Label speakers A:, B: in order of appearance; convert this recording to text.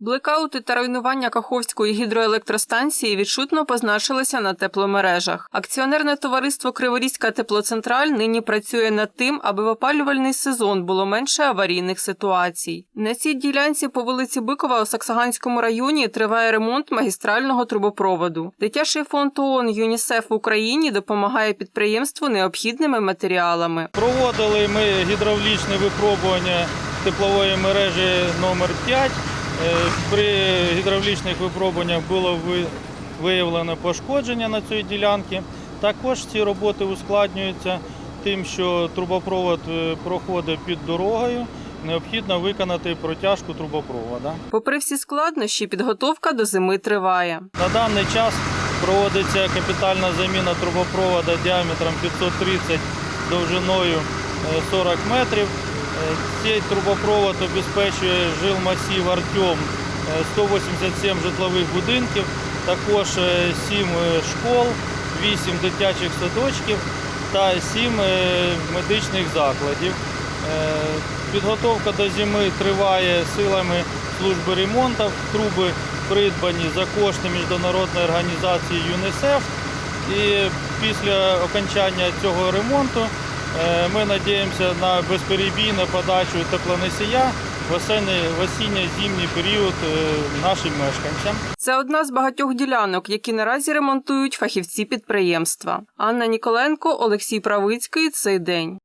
A: Блекаути та руйнування Каховської гідроелектростанції відчутно позначилися на тепломережах. Акціонерне товариство Криворізька теплоцентраль нині працює над тим, аби в опалювальний сезон було менше аварійних ситуацій. На цій ділянці по вулиці Бикова у Саксаганському районі триває ремонт магістрального трубопроводу. Дитячий фонд ООН ЮНІСЕФ в Україні допомагає підприємству необхідними матеріалами.
B: Проводили ми гідравлічне випробування теплової мережі номер 5 Е, При гідравлічних випробуваннях було виявлено пошкодження на цій ділянці. Також ці роботи ускладнюються тим, що трубопровод е, проходить під дорогою. Необхідно виконати протяжку трубопровода.
A: Попри всі складнощі, підготовка до зими триває.
B: На даний час проводиться капітальна заміна трубопровода діаметром 530 довжиною е, 40 метрів. Е, Цей трубопровод обезпечує жилмасів Артем е, 187 житлових будинків, також 7 школ, 8 дитячих садочків та 7 медичних закладів. Е, Підготовка до зими триває силами служби ремонтів. Труби придбані за кошти міжнародної організації ЮНІСЕФ. І після окончання цього ремонту е, ми сподіваємося на безперебійну подачу теплоносія в в осінньо-зимній період е, нашим мешканцям.
A: Це одна з багатьох ділянок, які наразі ремонтують фахівці підприємства. Анна Ніколенко, Олексій Правицький. Цей день.